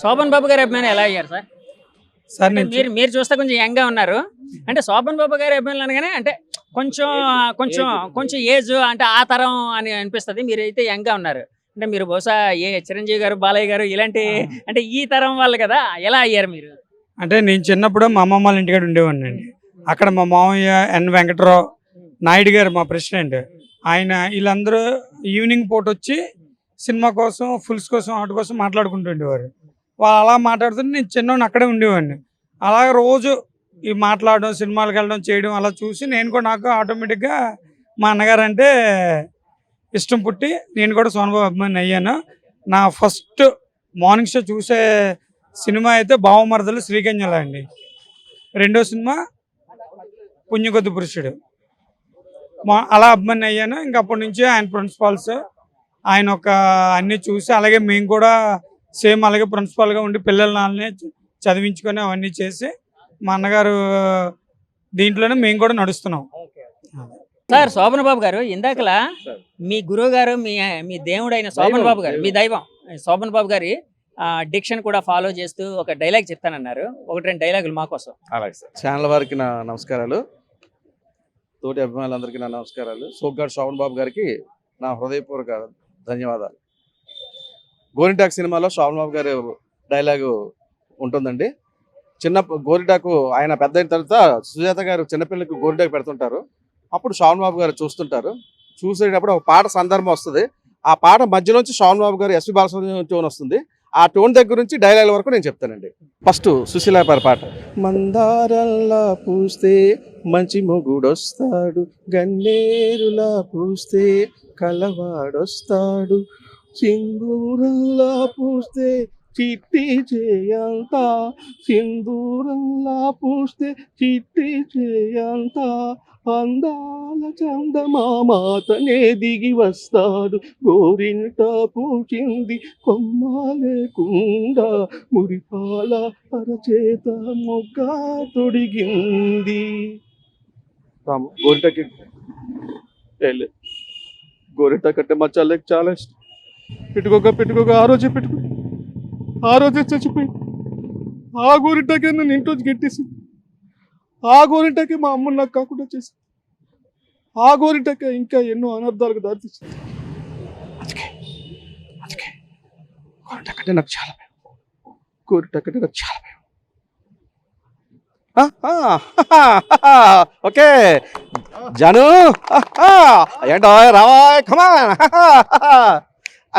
శోభన్ బాబు గారి అభిమాని ఎలా అయ్యారు సార్? సార్ మీరు మీరు చూస్తే కొంచెం యంగ్గా ఉన్నారు. అంటే శోభన్ బాబు గారి అభిమానులు అనగానే అంటే కొంచెం కొంచెం కొంచెం ఏజ్ అంటే ఆ తరం అని అనిపిస్తుంది. మీరైతే యంగ్గా ఉన్నారు. అంటే మీరు బహుశా ఏ చిరంజీవి గారు బాలయ్య గారు ఇలాంటి అంటే ఈ తరం వాళ్ళు కదా ఎలా అయ్యారు మీరు? అంటే నేను చిన్నప్పుడు మా అమ్మమ్మ వాళ్ళ ఇంటికాడ ఉండేవాడిని అండి. అక్కడ మా మామయ్య ఎన్ వెంకటరావు నాయుడు గారు మా ప్రెసిడెంట్. ఆయన వీళ్ళందరూ ఈవినింగ్ పూట వచ్చి సినిమా కోసం ఫుల్స్ కోసం వాటి కోసం మాట్లాడుకుంటుండేవారు వాళ్ళు అలా మాట్లాడుతుంటే నేను చిన్నవాడిని అక్కడే ఉండేవాడిని. అలాగ రోజు ఈ మాట్లాడడం సినిమాలకు వెళ్ళడం చేయడం అలా చూసి నేను కూడా నాకు ఆటోమేటిక్గా మా అన్నగారు అంటే ఇష్టం పుట్టి నేను కూడా సోనబాబు అభిమాని అయ్యాను. నా ఫస్ట్ మార్నింగ్ షో చూసే సినిమా అయితే భావమరదలు శ్రీకన్యల అండి. రెండో సినిమా పుణ్యకొద్ది పురుషుడు. మా అలా అభిమాని అయ్యాను. ఇంకప్పటి నుంచి ఆయన ప్రిన్సిపాల్స్ ఆయన ఒక అన్ని చూసి అలాగే మేము కూడా సేమ్ అలాగే ప్రిన్సిపాల్గా ఉండి పిల్లల నాన్ననే చదివించుకొని అవన్నీ చేసి మా అన్నగారు దీంట్లోనే మేము కూడా నడుస్తున్నాం. సార్ శోభన్ బాబు గారు ఇందాకలా మీ గురువు గారు మీ మీ దేవుడు అయిన శోభన్ బాబు గారు మీ దైవం. శోభన్ బాబు గారి డిక్షన్ కూడా ఫాలో చేస్తూ ఒక డైలాగ్ చెప్తానన్నారు. ఒకటి రెండు డైలాగులు మా కోసం. అలాగే సార్. ఛానల్ వారికి నా నమస్కారాలు. తోటి అభిమానులందరికీ నా నమస్కారాలు. సోగ్గాడ్ శ్రవణ్ బాబు గారికి నా హృదయపూర్వక ధన్యవాదాలు. గోరింటాక్ సినిమాలో శ్రవణ్ బాబు గారు డైలాగు ఉంటుందండి. చిన్న గోరింటాకు ఆయన పెద్ద అయిన తర్వాత సుజాత గారు చిన్నపిల్లలకు గోరింటాకు పెడుతుంటారు. అప్పుడు శ్రవణ్ బాబు గారు చూస్తుంటారు. చూసేటప్పుడు ఒక పాట సందర్భం వస్తుంది. ఆ పాట మధ్యలోంచి శ్రవణ్ బాబు గారు ఎస్వి బాలసుబ్రహ్మణ్యం టోన్ వస్తుంది. ఆ టోన్ దగ్గర నుంచి డైలాగ్ వరకు నేను చెప్తానండి. ఫస్ట్ సుశీల గారి పాట. మందారల్లా పూస్తే మంచి మొగుడొస్తాడు. గన్నేరులా పూస్తే కలవాడొస్తాడు. సింధూరంలా పూస్తే చిట్టి చేయంత. సింధూరంలా పూస్తే చిట్టి చేయంత. అందాల చందమామాతనే దిగి వస్తాడు. గోరింట పూచింది కొమ్మాలేకుండా. మురిపాల అరచేత మొగ్గ తొడిగింది. గోరింటకి గోరింట కట్టే మా చాలా ఇష్టం. పెట్టుకోక పెట్టుకోక ఆ రోజే పెట్టుకో. ఆ రోజే చచ్చిపోయి. ఆ గోరింటకి నన్ను ఇంట్లో గెట్టేసి. ఆ గోరింటకి మా అమ్మని నాకు కాకుండా చేసి. ఆ గోరింటకి ఇంకా ఎన్నో అనర్థాలకు దారితీసింది. అందుకే అందుకే గోరింటకంటే నాకు చాలా భయం. గోరింటకంటే నాకు చాలా భయం. ఓకే. జను ఏంటో రావా కమా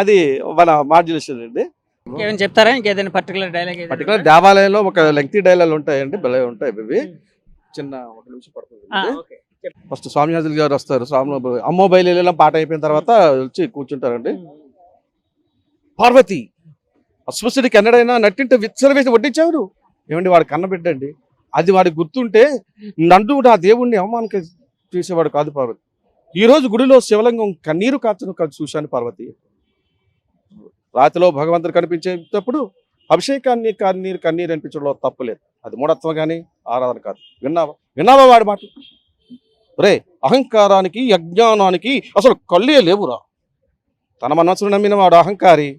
అది మన మాడ్యులేషన్ అండి. చెప్తారా? ఇంకేదైనా పర్టికులర్ డైలాగ్ పర్టికులర్ దేవాలయంలో ఒక లెంగ్తీ డైలాగ్ ఉంటాయండి భలే ఉంటాయి ఇవి. చిన్న ఒక నిమిషం పడుతుంది. ఫస్ట్ స్వామినాథులు గారు వస్తారు. స్వామి అమ్మో బయలు పాట అయిపోయిన తర్వాత వచ్చి కూర్చుంటారండి. పార్వతి అస్వసుడికి ఎన్నడైనా నట్టింటే విచ్చలవేసి వడ్డించావు ఏమండి వాడు కన్నబిడ్డండి అది వాడికి గుర్తుంటే నందు నా దేవుణ్ణి అవమానం చేసేవాడు కాదు పార్వతి. ఈ రోజు గుడిలో శివలింగం కన్నీరు కాచను కాదు చూశాను పార్వతి. రాతిలో భగవంతుడు కనిపించేటప్పుడు అభిషేకాన్ని కన్నీరు కన్నీరు అనిపించడంలో తప్పులేదు అది మూఢత్వం కానీ ఆరాధన కాదు. విన్నావా? విన్నావా వాడి మాట రే అహంకారానికి అజ్ఞానానికి అసలు కళ్ళే లేవురా. తన మనసును నమ్మిన వాడు అహంకారి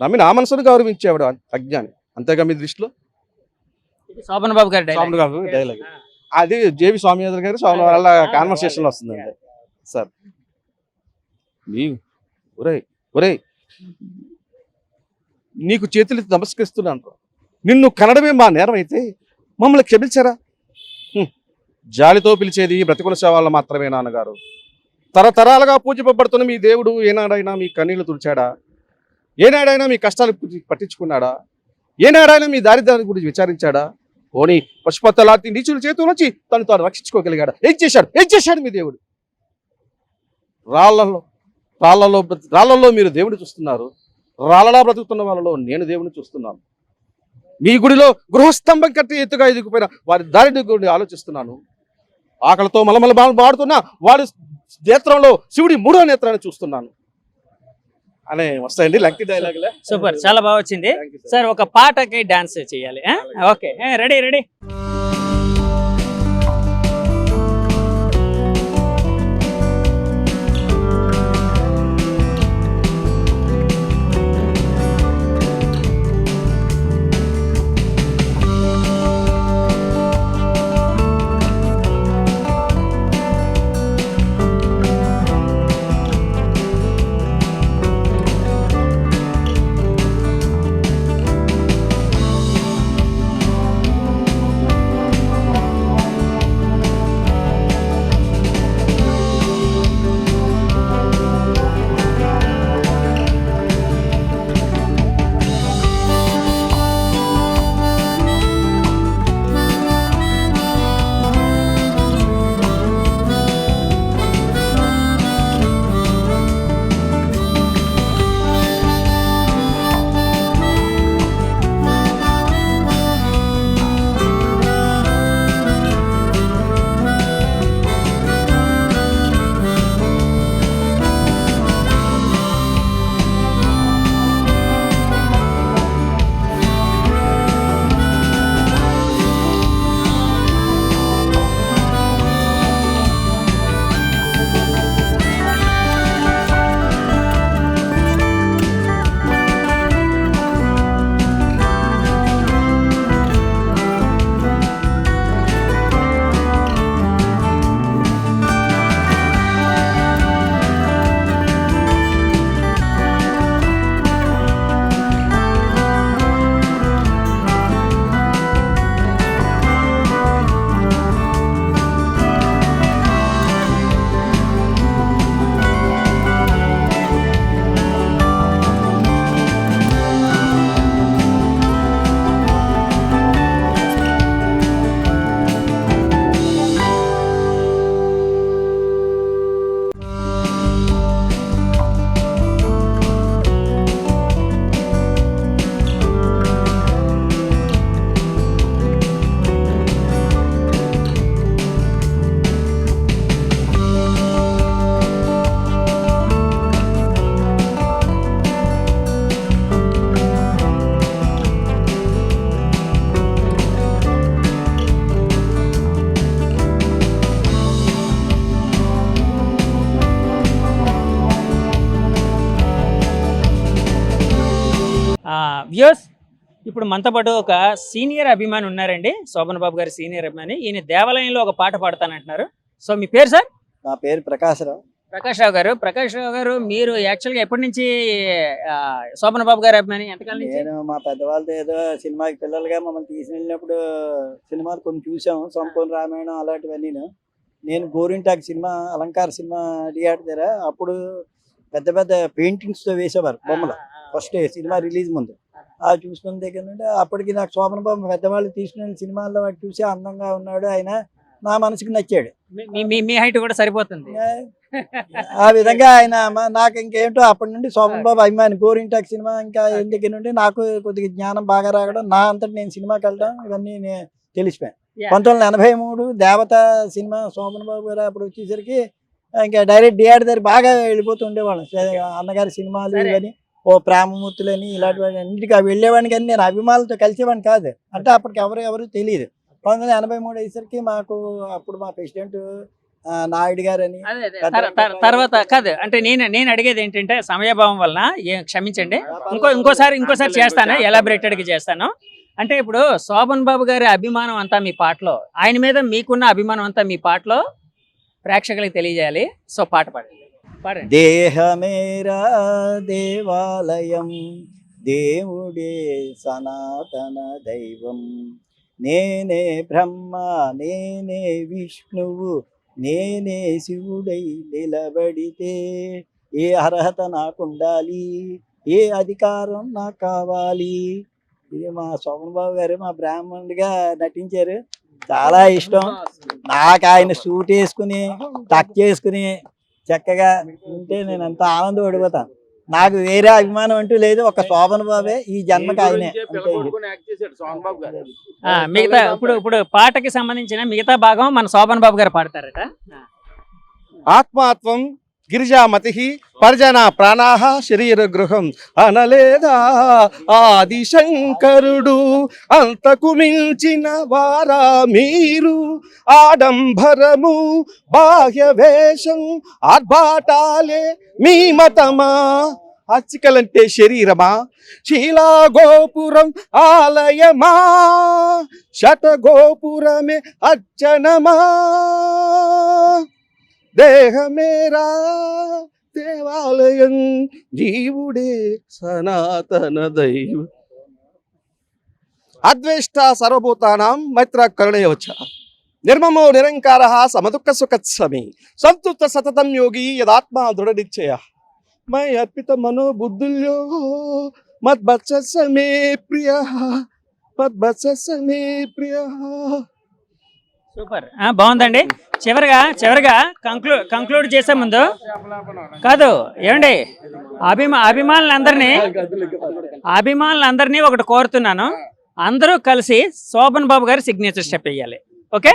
నమ్మిన ఆ మనసును గౌరవించేవాడు అజ్ఞాని. అంతేగా మీ దృష్టిలో? శోభన్ బాబు గారి స్వామి డైలాగ్ అది జేవి స్వామి గారు స్వామి వాళ్ళ కాన్వర్సేషన్ వస్తుందండి. సార్. నీ ఒరే ఒరే నీకు చేతులు నమస్కరిస్తున్నాను నిన్ను కనడమే మా నేరం అయితే మమ్మల్ని క్షమించారా? జాలితో పిలిచేది బ్రతికుల సేవాళ్ళు మాత్రమే నాన్నగారు. తరతరాలుగా పూజింపబడుతున్న మీ దేవుడు ఏనాడైనా మీ కన్నీళ్ళు తుడిచాడా? ఏనాడైనా మీ కష్టాలు పట్టించుకున్నాడా? ఏనాడైనా మీ దారిద్ర్యాన్ని గురించి విచారించాడా? ఓని పశుపతలాంటి నీచుల చేతుల నుంచి తను తాను రక్షించుకోగలిగాడు? ఏం చేశాడు? ఏం చేశాడు మీ దేవుడు? రాళ్ళలో రాళ్ళలో రాళ్ళల్లో రాళ్ళలో మీరు దేవుడు చూస్తున్నారు. రాళ్ళలా బ్రతుకుతున్న వాళ్ళలో నేను దేవుని చూస్తున్నాను. మీ గుడిలో గృహస్తంభం కట్టి ఎత్తుగా ఎదుగుపోయిన వారి దారిని గురించి ఆలోచిస్తున్నాను. ఆకలితో మలమల బాడుతున్న వాడి నేత్రంలో శివుడి మూడో నేత్రాన్ని చూస్తున్నాను. అనే వస్తాయండి లక్కి డైలాగులే సూపర్ చాలా బాగా వచ్చింది. సార్ ఒక పాటకి డాన్స్ చేయాలి ఓకే. Ready ready. ఇప్పుడు మనతో పాటు ఒక సీనియర్ అభిమాని ఉన్నారండి. శోభన్ బాబు గారి సీనియర్ అభిమాని. ఈయన దేవాలయంలో ఒక పాట పాడతానంటున్నారు. సో మీ పేరు సార్? నా పేరు ప్రకాశరావు ప్రకాష్ రావు గారు. ప్రకాష్ రావు గారు మీరు యాక్చువల్గా ఎప్పటి నుంచి శోభన్ బాబు గారి అభిమాని? ఎంతకాలం నుంచి? నేను మా పెద్దవాళ్ళతో ఏదో సినిమాకి పిల్లలుగా మమ్మల్ని తీసుకెళ్ళినప్పుడు సినిమాలు కొన్ని చూసాము. సంపూర్ణ రామాయణం అలాంటివన్నీ నేను Gorintaku cinema Alankar cinema theatre దగ్గర అప్పుడు పెద్ద పెద్ద పెయింటింగ్స్తో వేసేవారు బొమ్మలు. ఫస్ట్ సినిమా రిలీజ్ ముందు. ఆ చూసుకున్న దగ్గర నుండి అప్పటికి నాకు శోభన బాబు పెద్దవాళ్ళు తీసుకున్న సినిమాల్లో వాడు చూసి అందంగా ఉన్నాడు. ఆయన నా మనసుకి నచ్చాడు. మీ- హైట్ కూడా సరిపోతుంది. ఆ విధంగా ఆయన నాకు ఇంకేంటో అప్పటి నుండి శోభన్ బాబు అభిమాని గోరింటాక్ సినిమా ఇంకా ఏం దగ్గర నుండి నాకు కొద్దిగా జ్ఞానం బాగా రావడం నా అంతటి నేను సినిమాకి వెళ్ళడం ఇవన్నీ నే- తెలిసిపోయాను. పంతొమ్మిది వందల ఎనభై మూడు దేవత సినిమా శోభన్ బాబు గారు అప్పుడు వచ్చేసరికి ఇంకా డైరెక్ట్ థియేటర్ దగ్గర బాగా వెళ్ళిపోతూ ఉండేవాళ్ళం. సరే, అన్నగారి సినిమాలు సరే. ఓ ప్రేమమూర్తులని ఇలాంటివి అన్నిటికీ అవి వెళ్ళేవాడిని కానీ నేను అభిమానులతో కలిసేవాడిని కాదు. అంటే అప్పటికి ఎవరు ఎవరు తెలియదు. పంతొమ్మిది వందల ఎనభై మూడు అయ్యేసరికి మాకు అప్పుడు మా ప్రెసిడెంట్ నాయుడు గారని. తర్- తర్- తర్వాత కాదు అంటే నేను నేను అడిగేది ఏంటంటే సమయభావం వలన ఏ క్షమించండి. ఇంకో ఇంకోసారి ఇంకోసారి చేస్తాను? ఎలాబరేటెడ్గా చేస్తాను. అంటే ఇప్పుడు శోభన్ బాబు గారి అభిమానం అంతా మీ పాటలో ఆయన మీద మీకున్న అభిమానం అంతా మీ పాటలో ప్రేక్షకులకు తెలియజేయాలి. సో పాట పాడండి. దేహమేరా దేవాలయం దేవుడే సనాతన దైవం. నేనే బ్రహ్మ నేనే విష్ణువు నేనే శివుడై నిలబడితే ఏ అర్హత నాకుండాలి? ఏ అధికారం నాకు కావాలి? ఇది మా శోభన్ బాబు గారు మా బ్రాహ్మణుడిగా నటించారు. చాలా ఇష్టం. నాకు ఆయన సూట్ వేసుకుని టక్ చేసుకుని చక్కగా ఉంటే నేను అంత ఆనందం పడిపోతాను నాకు వేరే అభిమానం అంటూ లేదు ఒక శోభన్ బాబే ఈ జన్మకి ఆయనే. మిగతా ఇప్పుడు ఇప్పుడు పాటకి సంబంధించిన మిగతా భాగం మన శోభన్ బాబు గారు పాడతారట. ఆత్మాత్వం గిరిజామతి పరిజన ప్రాణాహ శరీర గృహం అనలేదా? ఆదిశంకరుడు అంతకు మించిన వారా మీరు? ఆడంబరము బాహ్య వేషం ఆర్భాటాలే మీ మతమా? అచ్చికలంటే శరీరమా? శీలా గోపురం ఆలయమా? శత గోపురమే అర్చనమా? దేహమేరా దేవాలయం జీవుడే సనాతన దైవ. అద్వేష్ట సర్వభూతానాం మైత్ర కరుణయవచ్చ నిర్మమో నిరంకార సమదుఃఖ సుఖత్సమి. సంతృప్త సతతం యోగి యదాత్మా దృఢనిశ్చయ. మై అర్పిత మనో బుద్ధుల్యో మద్భత్స ప్రియ. మద్భత్సమే ప్రియ. సూపర్. బాగుందండి. చివరిగా చివరిగా కంక్లూ కంక్లూడ్ చేసే ముందు కాదు ఏమండి? అభిమా అభిమానులందరినీ అభిమానులందరినీ ఒకటి కోరుతున్నాను. అందరూ కలిసి శోభన్ బాబు గారి సిగ్నేచర్ స్టెప్ వేయాలి. ఓకే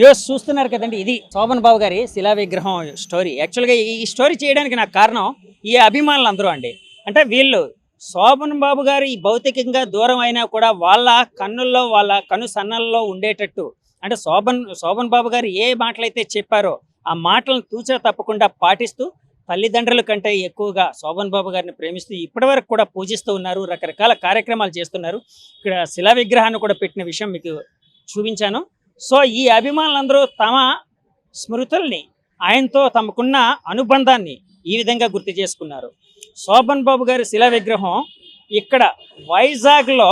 వ్యూస్ చూస్తున్నారు కదండి. ఇది శోభన్ బాబు గారి శిలా విగ్రహం స్టోరీ యాక్చువల్గా ఈ స్టోరీ చేయడానికి నాకు కారణం ఈ అభిమానులు అందరూ అండి. అంటే వీళ్ళు శోభన్ బాబు గారు ఈ భౌతికంగా దూరం అయినా కూడా వాళ్ళ కన్నుల్లో వాళ్ళ కను సన్నల్లో ఉండేటట్టు. అంటే శోభన్ శోభన్ బాబు గారు ఏ మాటలైతే చెప్పారో ఆ మాటలను తూచా తప్పకుండా పాటిస్తూ తల్లిదండ్రుల కంటే ఎక్కువగా శోభన్ బాబు గారిని ప్రేమిస్తూ ఇప్పటివరకు కూడా పూజిస్తూ ఉన్నారు రకరకాల కార్యక్రమాలు చేస్తున్నారు. ఇక్కడ శిలా విగ్రహాన్ని కూడా పెట్టిన విషయం మీకు చూపించాను. సో ఈ అభిమానులందరూ తమ స్మృతుల్ని ఆయనతో తమకున్న అనుబంధాన్ని ఈ విధంగా గుర్తు చేసుకున్నారు. శోభన్ బాబు గారి శిలా విగ్రహం ఇక్కడ వైజాగ్లో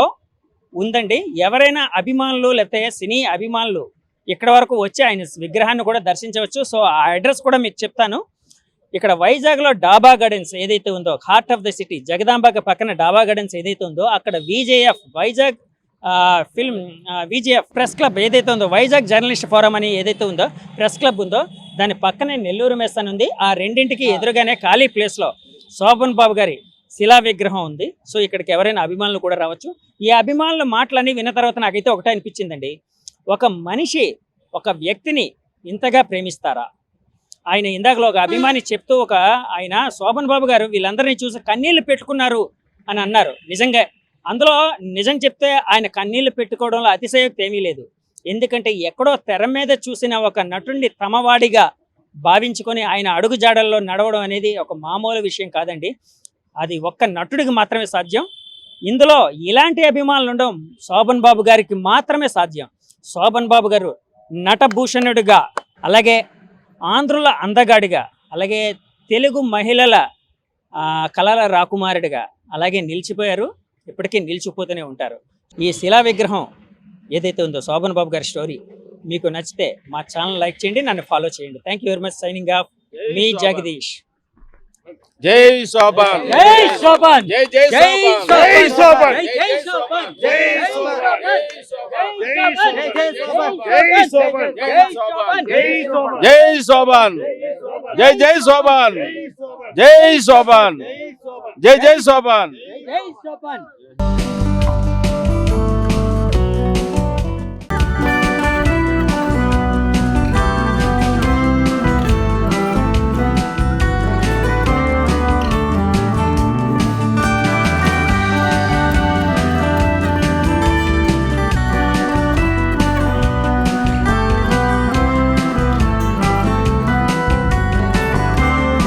ఉందండి. ఎవరైనా అభిమానులు లేకపోతే సినీ అభిమానులు ఇక్కడ వరకు వచ్చి ఆయన విగ్రహాన్ని కూడా దర్శించవచ్చు. సో ఆ అడ్రస్ కూడా మీకు చెప్తాను. ఇక్కడ వైజాగ్లో డాబా గార్డెన్స్ ఏదైతే ఉందో హార్ట్ ఆఫ్ ద సిటీ జగదాంబక పక్కన డాబా గార్డెన్స్ ఏదైతే ఉందో అక్కడ V J F Vizag film V J F press club ఏదైతే ఉందో వైజాగ్ జర్నలిస్ట్ ఫోరం అని ఏదైతే ఉందో ప్రెస్ క్లబ్ ఉందో దాని పక్కనే నెల్లూరు మెస్ అని ఉంది. ఆ రెండింటికి ఎదురుగానే ఖాళీ ప్లేస్లో శోభన్ బాబు గారి శిలా విగ్రహం ఉంది. సో ఇక్కడికి ఎవరైనా అభిమానులు కూడా రావచ్చు. ఈ అభిమానుల మాటలన్నీ విన్న తర్వాత నాకైతే ఒకటే అనిపించిందండి. ఒక మనిషి ఒక వ్యక్తిని ఇంతగా ప్రేమిస్తారా? ఆయన ఇందాకలో ఒక అభిమాని చెప్తూ ఒక ఆయన శోభన్ బాబు గారు వీళ్ళందరినీ చూసి కన్నీళ్ళు పెట్టుకున్నారు అని అన్నారు. నిజంగా అందులో నిజం చెప్తే ఆయన కన్నీళ్ళు పెట్టుకోవడంలో అతిశయోక్తి ఏమీ లేదు. ఎందుకంటే ఎక్కడో తెర మీద చూసిన ఒక నటుడిని తమవాడిగా భావించుకొని ఆయన అడుగు జాడల్లో నడవడం అనేది ఒక మామూలు విషయం కాదండి. అది ఒక్క నటుడికి మాత్రమే సాధ్యం. ఇందులో ఇలాంటి అభిమానులు ఉండడం శోభన్ బాబు గారికి మాత్రమే సాధ్యం. శోభన్ బాబు గారు నటభూషణుడిగా అలాగే ఆంధ్రుల అందగాడిగా అలాగే తెలుగు మహిళల కళల రాకుమారుడిగా అలాగే నిలిచిపోయారు. ఇప్పటికీ నిలిచిపోతూనే ఉంటారు ఈ శిలా విగ్రహం ఏదైతే ఉందో శోభన్ బాబు గారి స్టోరీ మీకు నచ్చితే మా ఛానల్ లైక్ చేయండి నన్ను ఫాలో చేయండి thank you very much signing off మీ జగదీష్ జై శోభన్ జై శోభన్ జై జై జై శోభన్ జై జై శోభన్ జై జై శోభన్ జై శోభన్ జై శోభన్ జై శోభన్ జై జై శోభన్ జై శోభన్ జై జై శోభన్ జై శోభన్ జై సోపాన్